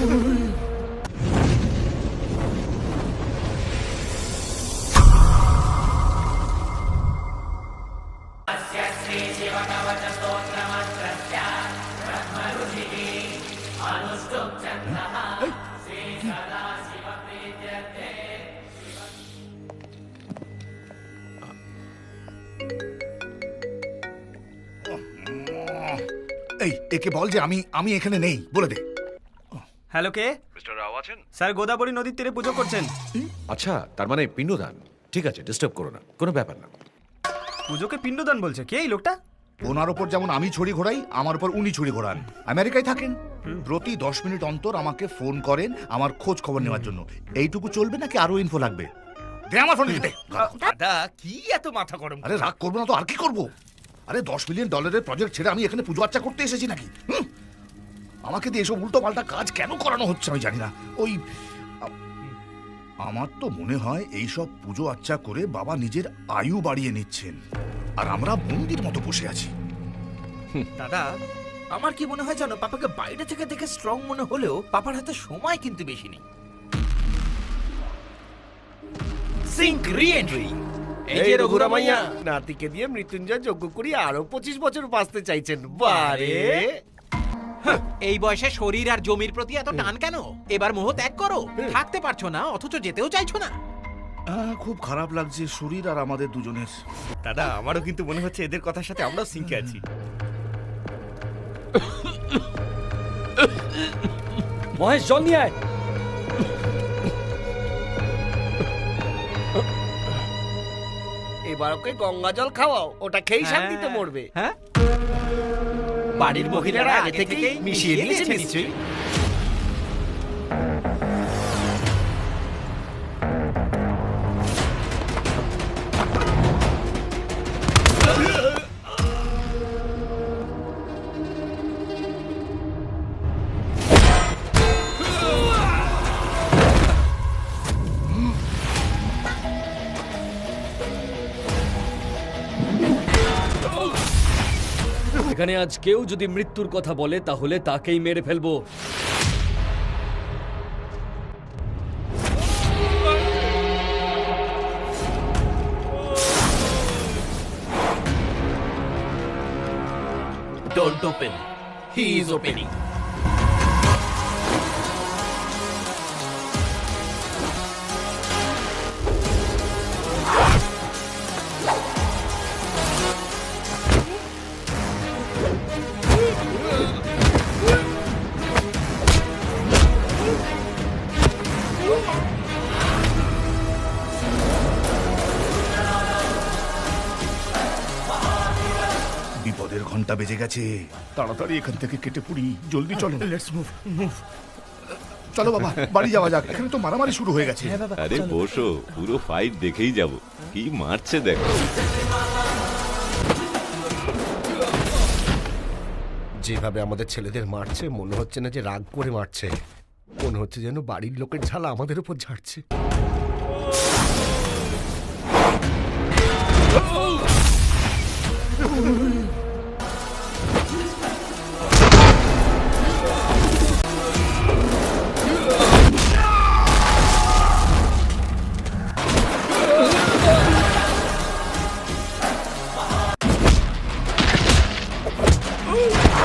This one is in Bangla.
এই একে বল যে আমি আমি এখানে নেই বলে দে। হ্যালো কে? মিস্টার রাও আছেন? স্যার গোদাবরী নদীর তীরে পুজো করছেন। আচ্ছা তার মানে পিণ্ডদান। ঠিক আছে ডিস্টার্ব করো না কোনো ব্যাপার না। পুজোকে পিণ্ডদান বলছে কে এই লোকটা? ওনার ওপর যেমন আমি ছড়ি ঘোরাই আমার উপর উনি ছড়ি ঘোরান। আমেরিকায় থাকেন। প্রতি দশ মিনিট অন্তর আমাকে ফোন করেন আমার খোঁজ খবর নেওয়ার জন্য। এইটুকু চলবে নাকি আরও ইনফো লাগবে? দে আমার ফোন দে দাদা কি এত মাথা গরম আরে রাগ করব না তো আর কি করব? আরে দশ মিলিয়ন ডলারের প্রজেক্ট ছেড়ে আমি এখানে পুজো আর্চা করতে এসেছি নাকি? হুম? আমাকে দিয়ে এসব উল্টো পাল্টা কাজ কেন করানো হচ্ছে আমি জানি না। ওই আমার তো মনে হয় এইসব পুজো আর্চা করে বাবা নিজের আয়ু বাড়িয়ে নিচ্ছেন। আর আমরা মন্দির মতো বসে আছি। দাদা আমার কি মনে হয় জানো পাপাকে বাইরে থেকে দেখে স্ট্রং মনে হলেও পাপার হাতে সময় কিন্তু বেশি নেই। সিঙ্ক রি-এন্ট্রি এই যে রঘুরামাইয়া নাতিকে দিয়ে মৃত্যুঞ্জয় যজ্ঞ করি আরও পঁচিশ বছর বাঁচতে চাইছেন। বারে। এই বয়সে শরীর আর জমির প্রতি এত টান কেন? এবার মোহ ত্যাগ করো। থাকতে পারছ না অথচ যেতেও চাইছো না। খুব খারাপ লাগছে শরীর আর আমাদের দুজনের। দাদা আমারও কিন্তু মনে হচ্ছে এদের কথার সাথে আমরাও সিঙ্কে আছি। মহেশ জল নিয়ে আয়। এবার ওকে গঙ্গা জল খাওয়াও ওটা খেয়েই শান্তিতে মরবে। হ্যাঁ। বাড়ির মহিলারা আগে থেকেই মিশিয়ে নিয়েছে। নিশ্চয়ই। এখানে আজ কেউ যদি মৃত্যুর কথা বলে, তাহলে তাকেই মেরে ফেলব Don't open. He is opening. ঘণ্টা বেজে গেছে। তাড়াতাড়ি এখান থেকে কেটে পুড়ি জলদি চলো। লেটস মুভ মুভ চলো বাবা বাড়ি যাওয়া যাক। এখানে তো মারামারি শুরু হয়ে গেছে। আরে বসো পুরো ফাইট দেখেই যাব। কি মারছে দেখো। যেভাবে আমাদের ছেলেদের মারছে মনে হচ্ছে না যে রাগ করে মারছে। মনে হচ্ছে যেন বাড়ির লোকের ঝালা আমাদের উপর ঝাড়ছে। Ooh.